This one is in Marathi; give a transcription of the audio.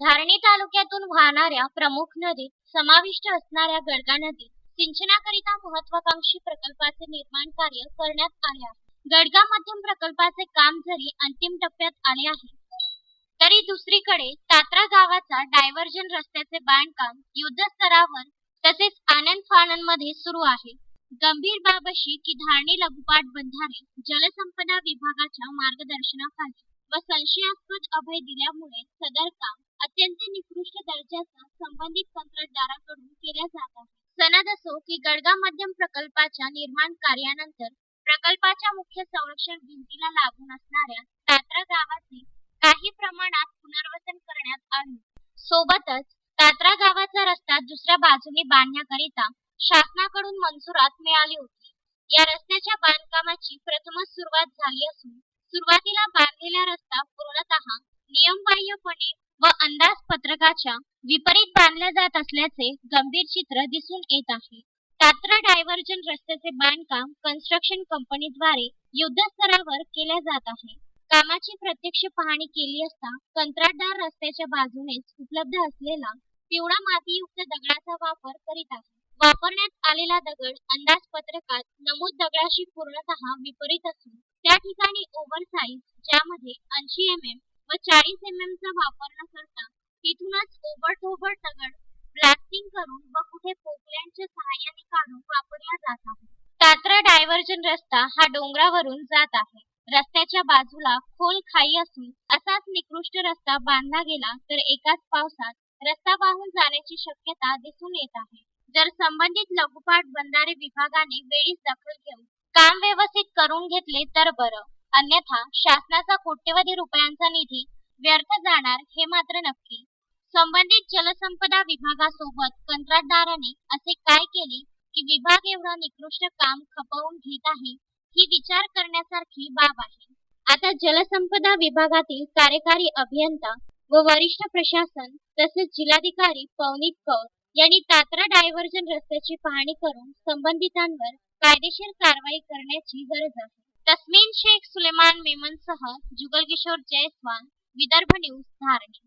धारणी तालुक्यातून वाहणाऱ्या प्रमुख नदीत समाविष्ट असणाऱ्या गडगा नदीत सिंचनाकरिता महत्वाकांक्षी प्रकल्पाचे निर्माण कार्य करण्यात आले आहे. गडगा मध्यम प्रकल्पाचे काम जरी अंतिम टप्प्यात आले आहे तरी दुसरीकडे तात्रा गावाचा डायव्हर्जन रस्त्याचे बांधकाम युद्धस्तरावर तसेच आनंद फानंदमध्ये सुरू आहे. गंभीर बाब अशी की धारणी लघुपाट बंधारे जलसंपदा विभागाच्या मार्गदर्शनाखाली व संशयास्पद अभय दिल्यामुळे सदर काम अत्यंत निकृष्ट दर्जाचा संबंधित कंत्राटदाराकडून केल्या जात आहे. सनद असो की गडगा मध्यम प्रकल्पाच्या निर्माण कार्यानंतर प्रकल्पाच्या मुख्य संरक्षण भिंतीला लागून असणाऱ्या तात्रा गावाचे काही प्रमाणात पुनर्वसन करण्यात आले. सोबतच तात्रा गावाचा रस्ता दुसऱ्या बाजूने बांधण्याकरिता शासनाकडून मंजुरात मिळाली होती. या रस्त्याच्या बांधकामाची प्रथमच सुरुवात झाली असून सुरुवातीला बांधलेला रस्ता पूर्णतः नियमबाह्यपणे व मार्गाच्या विपरीत बांधल्या जात असल्याचे गंभीर चित्र दिसून येत आहे. तात्रा डायव्हर्जन रस्त्याचे बांधकाम कन्स्ट्रक्शन कंपनीद्वारे युद्धस्तरावर केल्या जात आहे. कामाची प्रत्यक्ष पाहणी केली असता कंत्राटदार रस्त्याच्या बाजूनेच उपलब्ध असलेला पिवळा मातीयुक्त दगडाचा वापर करीत आहे. वापरण्यात आलेला दगड अंदाजपत्रकात नमूद दगडाशी पूर्णतः विपरीत असून त्या ठिकाणी ओव्हरसाइज ज्यामध्ये ऐंशी एम एम व चाळीस एम एम चा वापर न करता तिथूनच ओबडधोबड दगड ब्लास्टिंग करून व कुठे पोकलँडच्या सहाय्याने काढून वापरला जात आहे. तात्रा डायव्हर्जन रस्ता हा डोंगरावरून जात आहे. रस्त्याच्या बाजूला खोल खाई असून असाच निकृष्ट रस्ता बांधला गेला तर एकाच पावसात रस्ता वाहून जाण्याची शक्यता दिसून येत आहे. जर संबंधित लघुपाट बंधारे विभागाने वेळीच दखल घेऊन काम व्यवस्थित करून घेतले तर बरं. अन्यथा शासनाचा कोट्यवधी रुपयांचा निधी व्यर्थ जाणार हे मात्र नक्की संबंधित जलसंपदा विभागासोबत कंत्राटदाराने असे काय केले की विभाग एवढा निकृष्ट काम खपवून घेत आहे ही विचार करण्यासारखी बाब आहे. आता जलसंपदा विभागातील कार्यकारी अभियंता व वरिष्ठ प्रशासन तसेच जिल्हाधिकारी पवनीत कौर यांनी तात्रा डायव्हर्जन रस्त्याची पाहणी करून संबंधितांवर कायदेशीर कारवाई करण्याची गरज आहे. तस्मीन शेख सुलेमान मेमनसह जुगल किशोर जयस्वाल विदर्भ न्यूज धारणी.